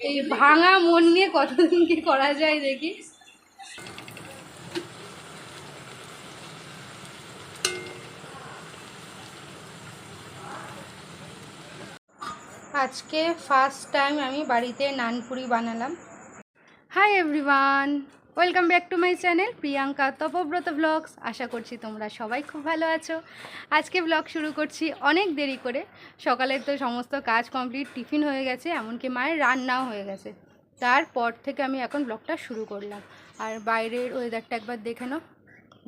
এই ভাঙা মন নিয়ে কতদিন কি করা যায় দেখি। আজকে ফার্স্ট টাইম আমি বাড়িতে নানপুরি বানালাম। Hi everyone welcome back to my channel Priyanka Tapabrata blogs আশা করছি তোমরা সবাই খুব ভালো আছো। আজকে ব্লগ শুরু করছি অনেক দেরি করে। সকালের তো সমস্ত কাজ কমপ্লিট টিফিন হয়ে গেছে, এমনকি মায়ের রান্নাও হয়ে গেছে। তারপর থেকে আমি এখন ব্লগটা শুরু করলাম। আর বাইরের ওয়েদারটা একবার দেখে নাও।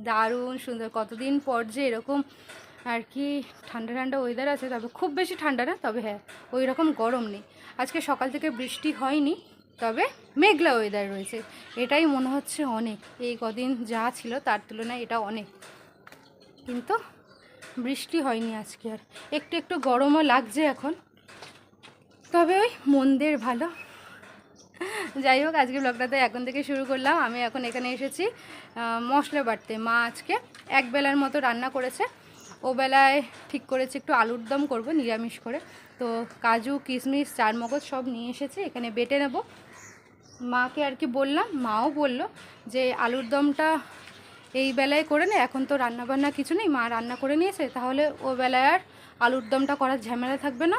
দারুণ সুন্দর। কতদিন পর যে এরকম আর কি ঠান্ডা ঠান্ডা ওয়েদার আছে, তবে খুব বেশি ঠান্ডা না, তবে হ্যাঁ ওই রকম গরম নেই। আজকে সকাল থেকে বৃষ্টি হয়নি। তবে মেঘলা ওয়েদার রয়েছে। এটাই মনে হচ্ছে অনেক। এই কদিন যা ছিল তার তুলনায় এটা অনেক। কিন্তু বৃষ্টি হয়নি আজকে আর। একটু একটু গরমও লাগছে এখন। তবে ওই মন্দের ভালো। যাই হোক আজকে ব্লগটাতে এখন থেকে শুরু করলাম। আমি এখন এখানে এসেছি মশলা বাটতে। মা আজকে এক বেলার মতো রান্না করেছে। ও বেলায় ঠিক করেছে একটু আলুর দম করব, নিরামিষ করে। তো কাজু, কিশমিশ চার মগজ সব নিয়ে এসেছি। এখানে বেটে নেব। মাকে আর কি বললাম, মাও বলল যে আলুর দমটা এই বেলায় করে নে, এখন তো রান্না বান্না কিছু নেই, মা রান্না করে নিয়েছে, তাহলে ও বেলায় আর আলুর দমটা করার ঝামেলা থাকবে না,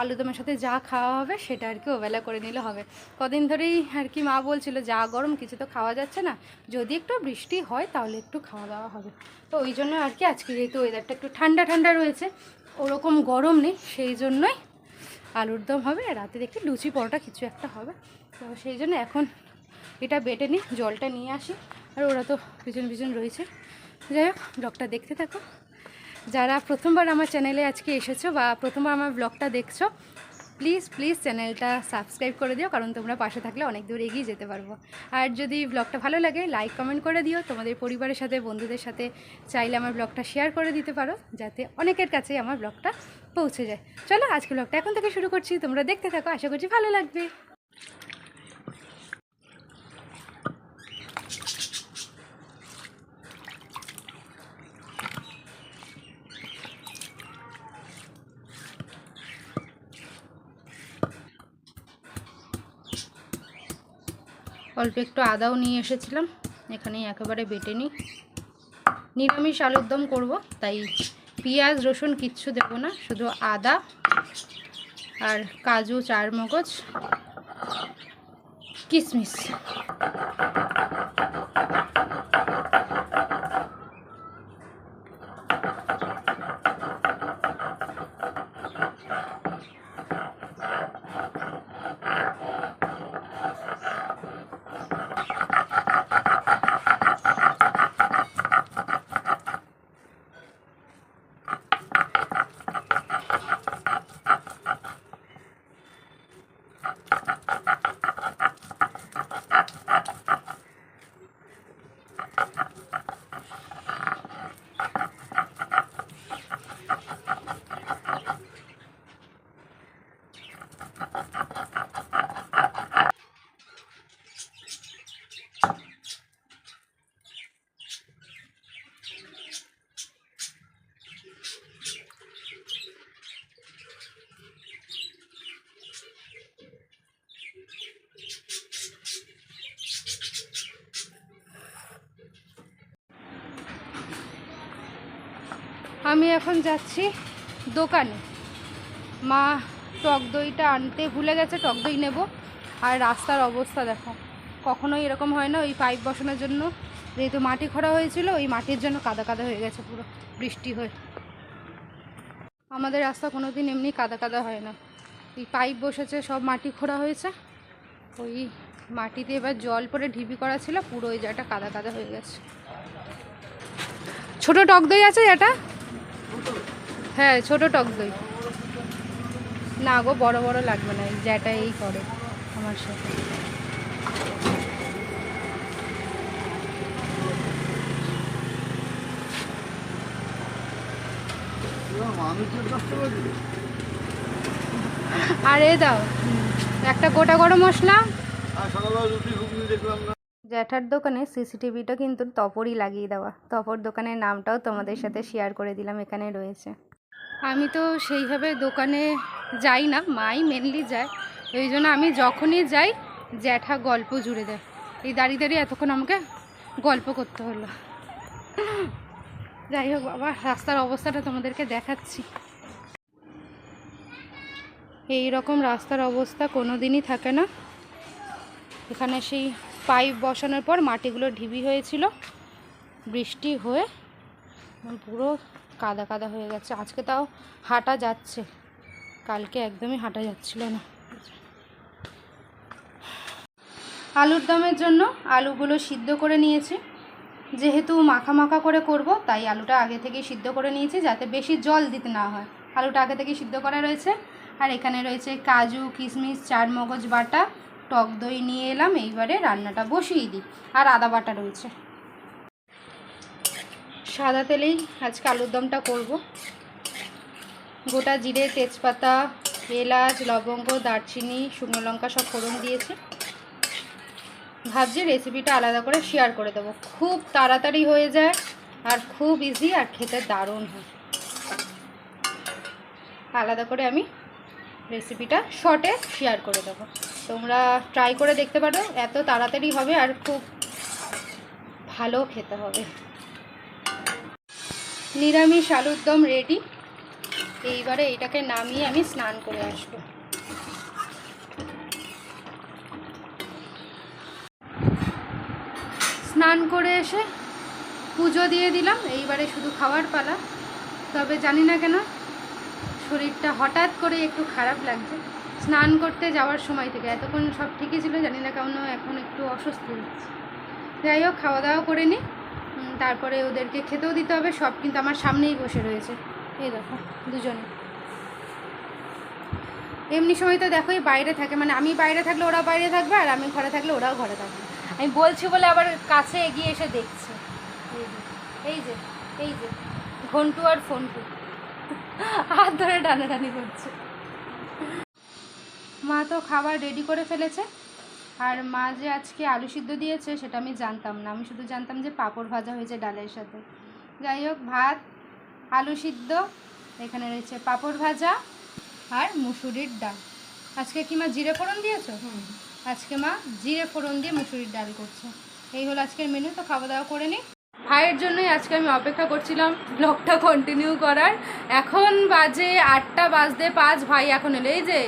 আলুর দমের সাথে যা খাওয়া হবে সেটা আর কি ও বেলা করে নিলে হবে। কদিন ধরেই আর কি মা বলছিল, যা গরম, কিছু তো খাওয়া যাচ্ছে না, যদি একটু বৃষ্টি হয় তাহলে একটু খাওয়া দাওয়া হবে। তো ওই জন্য আর কি আজকে যেহেতু ওয়েদারটা একটু ঠান্ডা ঠান্ডা রয়েছে, ওরকম গরম নেই, সেই জন্যই আলুর দম হবে আর রাতে দেখি লুচি, পরোটা, কিছু একটা হবে। তো সেই জন্য এখন এটা বেটে নিই, জলটা নিয়ে আসি। আর ওরা তো পিছন পিছন রয়েছে। যাই হোক, ব্লগটা দেখতে থাকো। যারা প্রথমবার আমার চ্যানেলে আজকে এসেছ বা প্রথমবার আমার ব্লগটা দেখছ প্লিজ প্লিজ চ্যানেলটা সাবস্ক্রাইব করে দিও, কারণ তোমরা পাশে থাকলে অনেক দূর এগিয়ে যেতে পারব। আর যদি ব্লগটা ভালো লাগে লাইক কমেন্ট করে দিও। তোমাদের পরিবারের সাথে, বন্ধুদের সাথে চাইলে আমার ব্লগটা শেয়ার করে দিতে পারো, যাতে অনেকের কাছেই আমার ব্লগটা পৌঁছে যায়। চলো, আজকে ব্লগটা এখন থেকে শুরু করছি। তোমরা দেখতে থাকো, আশা করছি ভালো লাগবে। অল্প একটু আদাও নিয়ে এসেছিলাম। এখানে একেবারে বেটে নিই। নিরামিষ আলুর দম করব, তাই পেঁয়াজ রসুন কিচ্ছু দেব না শুধু আদা আর কাজু চার মগজ কিশমিশ আমি এখন যাচ্ছি দোকানে। মা, টক দইটা আনতে ভুলে গেছে, টক দই নেব। আর রাস্তার অবস্থা দেখো, কখনোই এরকম হয় না, ওই পাইপ বসানোর জন্য। যেহেতু মাটি খোঁড়া হয়েছিল, ওই মাটির জন্য কাদা কাদা হয়ে গেছে পুরো, বৃষ্টি হয়ে। আমাদের রাস্তা কোনো দিন এমনি কাদা কাদা হয় না। এই পাইপ বসেছে, সব মাটি খোঁড়া হয়েছে। ওই মাটিতে এবার জল পরে ঢিবি করা ছিল, পুরো ওই জায়গাটা কাদা কাদা হয়ে গেছে। ছোট টক দই আছে এটা? হ্যাঁ ছোট টক দই। না গো, বড় বড় লাগবে না যেটা এই করে আমার সাথে। আর দাও, একটা গোটা গরম মশলা। সকালবেলা রুটি ঘুগনি দেখলাম না। জ্যাঠার দোকানে সিসিটিভিটা কিন্তু তপরই লাগিয়ে দেওয়া। তপর দোকানের নামটাও তোমাদের সাথে শেয়ার করে দিলাম, এখানে রয়েছে। আমি তো সেইভাবে দোকানে যাই না, মাই মেনলি যায়। ওই জন্য আমি যখনই যাই, জ্যাঠা গল্প জুড়ে দেয়। এই দাঁড়িয়ে দাঁড়িয়ে এতক্ষণ আমাকে গল্প করতে হলো। যাই হোক বাবা, রাস্তার অবস্থাটা তোমাদেরকে দেখাচ্ছি। এই রকম রাস্তার অবস্থা কোনো দিনই থাকে না। এখানে সেই পাইপ বসানোর পর মাটিগুলো ঢিবি হয়েছিল। বৃষ্টি হয়ে এখন পুরো কাদা কাদা হয়ে গেছে। আজকে তাও হাঁটা যাচ্ছে। কালকে একদমই হাঁটা যাচ্ছিল না। আলুর দমের জন্য আলুগুলো সিদ্ধ করে নিয়েছি। যেহেতু মাখা মাখা করে করব, তাই আলুটা আগে থেকেই সিদ্ধ করে নিয়েছি যাতে বেশি জল দিতে না হয়। আলুটা আগে থেকেই সিদ্ধ করা রয়েছে। আর এখানে রয়েছে কাজু, কিশমিশ চার মগজ বাটা টক দই নিয়ে এলাম, এইবারে রান্নাটা বসিয়ে দিই। আর আদা বাটা রয়েছে। সাদা তেলেই আজকে আলুর দমটা করব। গোটা জিরে, তেজপাতা, এলাচ, লবঙ্গ, দারচিনি, শুকনো লঙ্কা সব ফোড়ন দিয়েছি। ভাবছি রেসিপিটা আলাদা করে শেয়ার করে দেবো। খুব তাড়াতাড়ি হয়ে যায় আর খুব ইজি আর খেতে দারুণ হয়। আলাদা করে আমি রেসিপিটা শর্টে শেয়ার করে দেবো। তোমরা ট্রাই করে দেখতে পারো, এত তাড়াতাড়ি হবে আর খুব ভালো খেতে হবে। নিরামিষ আলুর দম রেডি এইবারে এটাকে নামিয়ে আমি স্নান করে আসব। স্নান করে এসে পুজো দিয়ে দিলাম, এইবারে শুধু খাওয়ার পালা। তবে জানি না কেন, শরীরটা হঠাৎ করে একটু খারাপ লাগছে। স্নান করতে যাওয়ার সময় থেকে, এতক্ষণ সব ঠিকই ছিল, জানি না কেন এখন একটু অস্বস্তি হচ্ছে। যাই হোক, খাওয়া দাওয়া করে নিই তারপরে ওদেরকে খেতেও দিতে হবে, সব কিন্তু আমার সামনেই বসে রয়েছে। এই দেখো, দুজনে। এমনি সময় তো দেখোই বাইরে থাকে মানে আমি বাইরে থাকলে ওরা বাইরে থাকবে, আর আমি ঘরে থাকলে ওরাও ঘরে থাকবে। আমি বলছি বলে আবার কাছে এগিয়ে এসে দেখছে। এই যে এই যে, ঘন্টু আর ফোনটু। হাত ধরে টানাটানি করছে। মা তো খাবার রেডি করে ফেলেছে। আর মা যে আজকে আলু সিদ্ধ দিয়েছে সেটা আমি জানতাম না। আমি শুধু জানতাম যে পাঁপড় ভাজা হয়েছে ডালের সাথে। যাই হোক ভাত আলু সিদ্ধ এখানে রয়েছে পাঁপড় ভাজা আর মুসুরির ডাল। আজকে কি মা জিরে ফোড়ন দিয়েছ? আজকে মা জিরে ফোড়ন দিয়ে মুসুরির ডাল করছে। এই হলো আজকের মেনু তো খাওয়া দাওয়া করে নিই ভাইয়ের জন্যই আজকে আমি অপেক্ষা করছিলাম ব্লগটা কন্টিনিউ করার। এখন বাজে আটটা বাজতে পাঁচ ভাই এখন এলো এই যে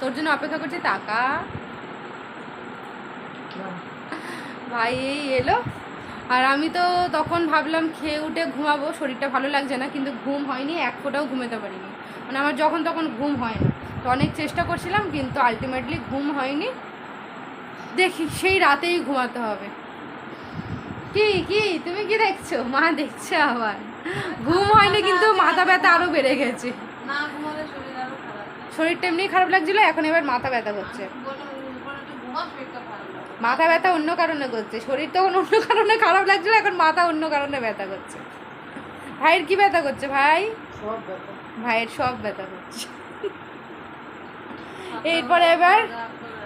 তোর জন্য অপেক্ষা করছি, টাকা। ভাই, এই এলো। আর আমি তো তখন ভাবলাম খেয়ে উঠে ঘুমাবো, শরীরটা ভালো লাগছে না, কিন্তু ঘুম হয়নি, এক ফোঁটাও ঘুমোতে পারিনি। মানে আমার যখন তখন ঘুম হয় না। তো অনেক চেষ্টা করছিলাম, কিন্তু আলটিমেটলি ঘুম হয়নি। দেখি, সেই রাতেই ঘুমাতে হবে। কি কি, তুমি কি দেখছ? মা দেখছে আবার। ঘুম হয়নি, কিন্তু মাথা ব্যথা আরও বেড়ে গেছে। না ঘুমালে শরীর শরীরটা এমনি খারাপ লাগছিল এখন এবার মাথা ব্যথা করছে। মাথা ব্যথা অন্য কারণে করছে শরীর তখন অন্য কারণে খারাপ লাগছিল এখন মাথা অন্য কারণে ব্যথা করছে। ভাইয়ের কি ব্যথা করছে ভাই? ভাইয়ের সব ব্যথা করছে। এরপরে এবার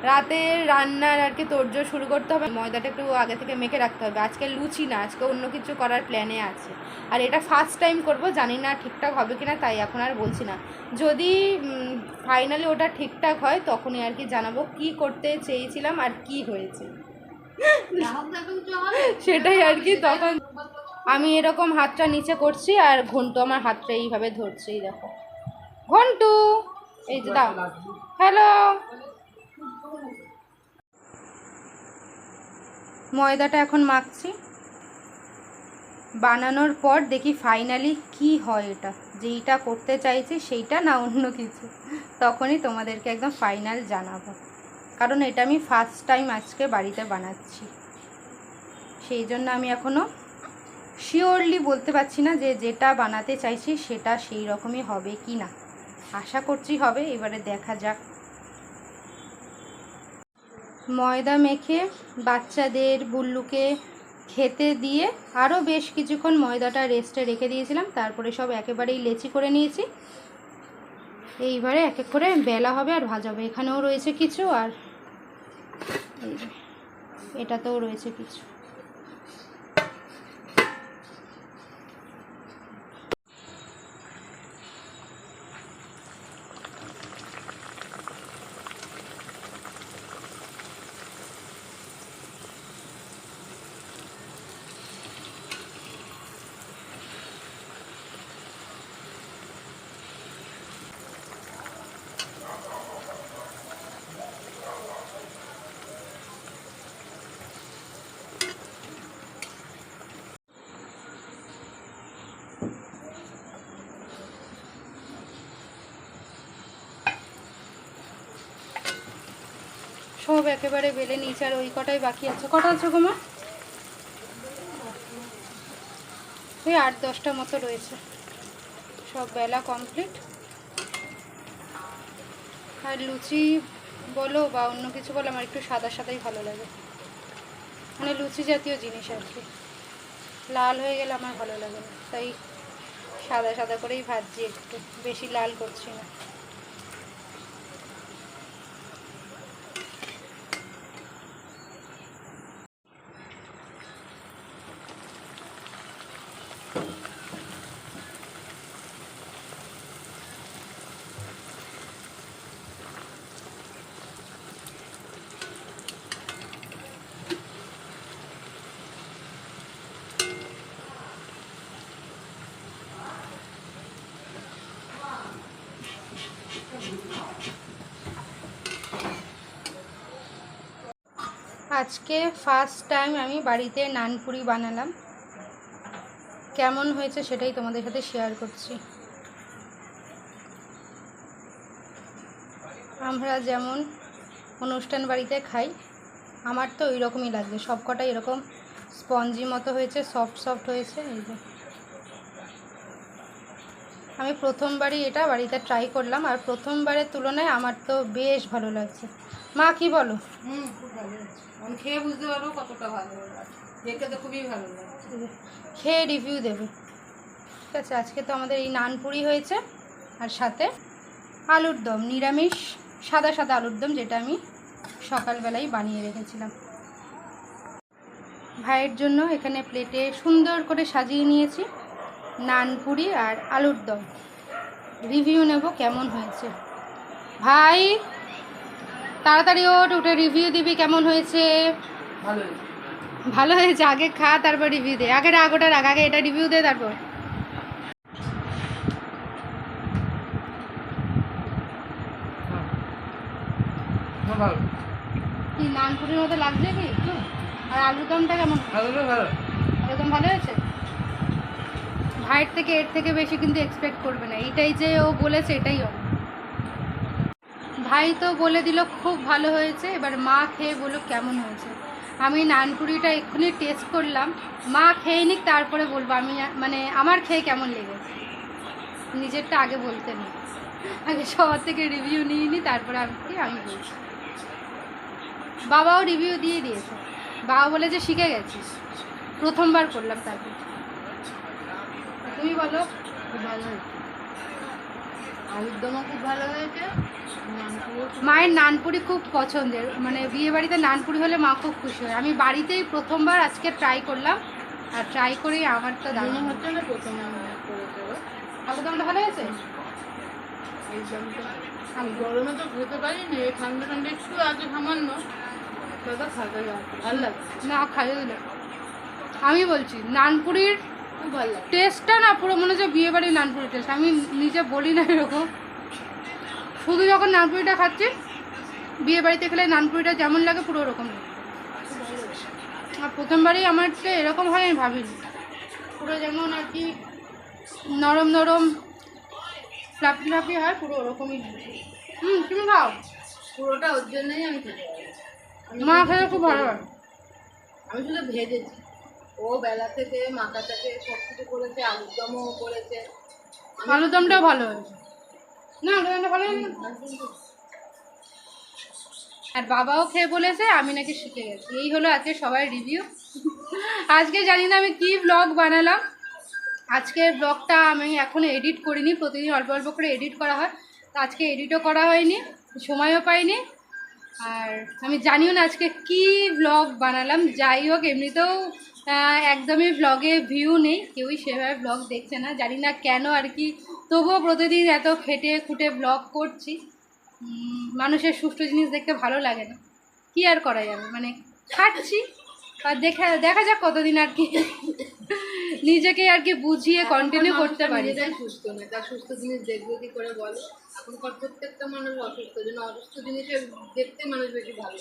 রাতের রান্নার আর কি তোড়জোড় শুরু করতে হবে। ময়দাটা একটু আগে থেকে মেখে রাখতে হবে। আজকে লুচি না আজকে অন্য কিছু করার প্ল্যানে আছে। আর এটা ফার্স্ট টাইম করব জানি না ঠিকঠাক হবে কিনা তাই এখন আর বলছি না। যদি ফাইনালি ওটা ঠিকঠাক হয় তখনই আর কি জানাব কি করতে চেয়েছিলাম আর কি হয়েছে। সেটাই আর কি তখন আমি এরকম হাতটা নিচে করছি আর ঘন্টু আমার হাতটা এইভাবে ধরছে এই দেখো। ঘন্টু এই যে দাও। হ্যালো ময়দাটা এখন মাখছি। বানানোর পর দেখি ফাইনালি কি হয় এটা। যেইটা করতে চাইছি সেইটা না অন্য কিছু। তখনই তোমাদেরকে একদম ফাইনাল জানাব। কারণ এটা আমি ফার্স্ট টাইম আজকে বাড়িতে বানাচ্ছি। সেই জন্য আমি এখনও শিওরলি বলতে পারছি না যে যেটা বানাতে চাইছি সেটা সেই রকমই হবে কি না আশা করছি হবে, এবারে দেখা যাক। ময়দা মেখে বাচ্চাদের বুল্লুকে খেতে দিয়ে আরও বেশ কিছুক্ষণ ময়দাটা রেস্টে রেখে দিয়েছিলাম। তারপরে সব একেবারেই লেচি করে নিয়েছি। এইবারে এক এক করে বেলা হবে আর ভাজা হবে। এখানেও রয়েছে কিছু আর এটাতেও রয়েছে কিছু। সব একেবারে বেলে নিয়েছে, আর ওই কটাই বাকি আছে। কটা আছে গোমা ওই আট দশটা মতো রয়েছে। সব বেলা কমপ্লিট। আর লুচি বলো বা অন্য কিছু বলো, আমার একটু সাদা সাদাই ভালো লাগে। মানে লুচি জাতীয় জিনিস আর কি। লাল হয়ে গেলে আমার ভালো লাগে না। তাই সাদা সাদা করেই ভাজছি একটু। বেশি লাল করছি না। আজকে ফার্স্ট টাইম আমি বাড়িতে নানপুরি বানালাম। কেমন হয়েছে সেটাই তোমাদের সাথে শেয়ার করছি। আমরা যেমন অনুষ্ঠান বাড়িতে খাই, আমার তো ওই রকমই লাগবে। সবকটাই এরকম স্পঞ্জি মতো হয়েছে সফট সফট হয়েছে, এই যে। আমি প্রথমবারই এটা বাড়িতে ট্রাই করলাম আর প্রথমবারের তুলনায় আমার তো বেশ ভালো লাগছে। মা কি বলো? হুম খুব ভালো আমি খেয়ে বুঝতে পারব কতটা ভালো দেখতে তো খুবই ভালো লাগছে। খেয়ে রিভিউ দেবে। ঠিক আছে আজকে তো আমাদের এই নানপুরি হয়েছে। আর সাথে আলুর দম নিরামিষ সাদা সাদা আলুর দম যেটা আমি সকালবেলায় বানিয়ে রেখেছিলাম। ভাইয়ের জন্য এখানে প্লেটে সুন্দর করে সাজিয়ে নিয়েছি। নানপুরি আর আলুর দম। রিভিউ নেব কেমন হয়েছে? ভাই তাড়াতাড়ি ওঠ উঠে রিভিউ দিবি কেমন হয়েছে? ভালো হয়েছে আগে খা তারপর রিভিউ দে। আগে রাগ ওটা রাগ আগে এটা রিভিউ দে তারপর। কি নানপুরির মতো লাগছে কি আর আলুর দমটা কেমন? ভালো ভালো। আলুর দম ভালো হয়েছে? ভাইয়ের থেকে, এর থেকে বেশি কিন্তু এক্সপেক্ট করবে না। এটাই যে ও বলেছে, এটাই হবে। ভাই তো বলে দিল, খুব ভালো হয়েছে। এবার মা খেয়ে বলল কেমন হয়েছে। আমি নানপুরিটা এক্ষুনি টেস্ট করলাম। মা খেয়ে নিক, তারপরে বলব। আমি মানে আমার খেয়ে কেমন লেগেছে? নিজেরটা আগে বলতে নেই। আগে সবার থেকে রিভিউ নিয়ে নিই তারপরে আমি আমি বলছি। বাবাও রিভিউ দিয়ে দিয়েছে। বাবা বলে যে, শিখে গেছিস। প্রথমবার করলাম তারপর। তুমি বলো খুব ভালো হয়েছে। আলুর দমও খুব ভালো হয়েছে। মায়ের নানপুরি খুব পছন্দের। মানে বিয়ে বাড়িতে নানপুরি হলে মা খুব খুশি হয়। আমি বাড়িতেই প্রথমবার আজকে ট্রাই করলাম। আর ট্রাই করেই আমার তো দারুণ হচ্ছে না প্রথমে আমি করেছে আলুদমটা ভালো হয়েছে? আমি গরমে তো খেতে পারি না ঠান্ডা ঠান্ডা একটু আগে সামান্য। ভালো লাগছে। না খাইয়ে দিলে আমি বলছি নানপুরির টেস্টটা না পুরো মনে হচ্ছে বিয়ে বাড়ির নানপুরি টেস্ট। আমি নিজে বলি না এরকম। শুধু যখন নানপুরিটা খাচ্ছি বিয়ে বাড়িতে খেলে নানপুরিটা যেমন লাগে পুরো ওরকম আর প্রথমবারই আমার তো এরকম হয় আমি ভাবিনি। পুরো যেমন আর কি নরম নরম ফ্লাপি ফ্লাপি হয় পুরো ওরকমই হুম তুমি খাও। পুরোটা ওর জন্যই আমি খেতে আমি মা খেলে খুব ভালো হয়। আমি শুধু ভেজেছি। ও বেলা থেকে মাথা থেকে সব কিছু করেছে। আলুর করেছে আলুর ভালো হয়েছে। না আলুর দমটা ভালো হয়নি আর বাবাও খেয়ে বলেছে, আমি নাকি শিখে গেছি। এই হলো আজকে সবাই রিভিউ আজকে জানি না আমি কি ব্লগ বানালাম। আজকের ব্লগটা আমি এখনও এডিট করিনি, প্রতিদিন অল্প অল্প করে এডিট করা হয়। আজকে এডিটও করা হয়নি, সময়ও পাইনি। আর আমি জানিও না আজকে কি ব্লগ বানালাম, যাই হোক, এমনিতেও একদমই ব্লগে ভিউ নেই, কেউই সেভাবে ব্লগ দেখছে না, জানি না কেন আর কি, তবুও প্রতিদিন এত খেটে খুঁটে ব্লগ করছি। মানুষের সুষ্ঠু জিনিস দেখতে ভালো লাগে না, কি আর করা যাবে? মানে খাচ্ছি আর দেখা দেখা যাক কতদিন আর কি নিজেকে আর কি বুঝিয়ে কন্টিনিউ করতে পারি। সুস্থ নয় তার সুস্থ জিনিস দেখবে কি করে বলো? এখনকার প্রত্যেকটা মানুষ অসুস্থ যেন অসুস্থ দেখতে মানুষ বেশি ভালো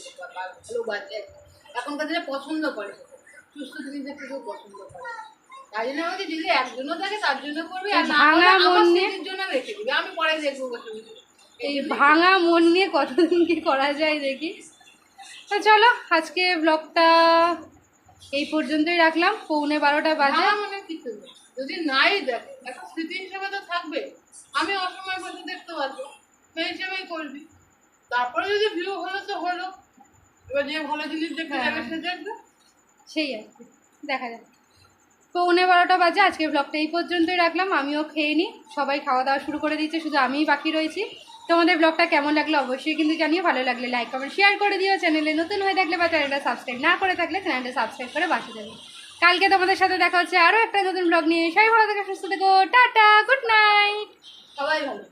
ভালোবাসে এখনকার পছন্দ করে সুস্থ জিনিস দেখতে কেউ পছন্দ করে। তাই জন্য আমাকে যদি একজনও থাকে তার জন্য করবে। আর ভাঙা মন নিয়ে- জন্য রেখে দিবে। আমি পরে দেখব। এই ভাঙা মন নিয়ে কতদিন কি করা যায় দেখি। তো চলো আজকে ব্লগটা এই পর্যন্তই রাখলাম। পৌনে বারোটা বাজে। মানে কিছু নেই। যদি নাই দেখে স্মৃতি হিসেবে তো থাকবে। আমি অসময় বসে দেখতে পারব সেই হিসেবেই করবি। তারপরে যদি ভিউ হলো তো হলো। এবার যে ভালো জিনিস দেখতে হ্যাঁ। যাবে সে দেখবে। সেই আর কি দেখা যাক। পৌনে বারোটা বাজে আজকে ব্লগটা এই পর্যন্তই রাখলাম। আমিও খেয়ে নিই সবাই খাওয়া দাওয়া শুরু করে দিয়েছে শুধু আমিই বাকি রয়েছি। তোমাদের ব্লগটা কেমন লাগল অবশ্যই কিন্তু জানিও। ভালো লাগলে লাইক কমেন্ট শেয়ার করে দিও। চ্যানেলে নতুন হয়ে থাকলে বা চ্যানেলটা সাবস্ক্রাইব না করে থাকলে চ্যানেলটা সাবস্ক্রাইব করে বাঁচিয়ে দেবে কালকে তোমাদের সাথে দেখা হচ্ছে আরও একটা নতুন ব্লগ নিয়ে। সবাই ভালো থেকে, সুস্থ থেকো। টাটা গুড নাইট সবাই ভালো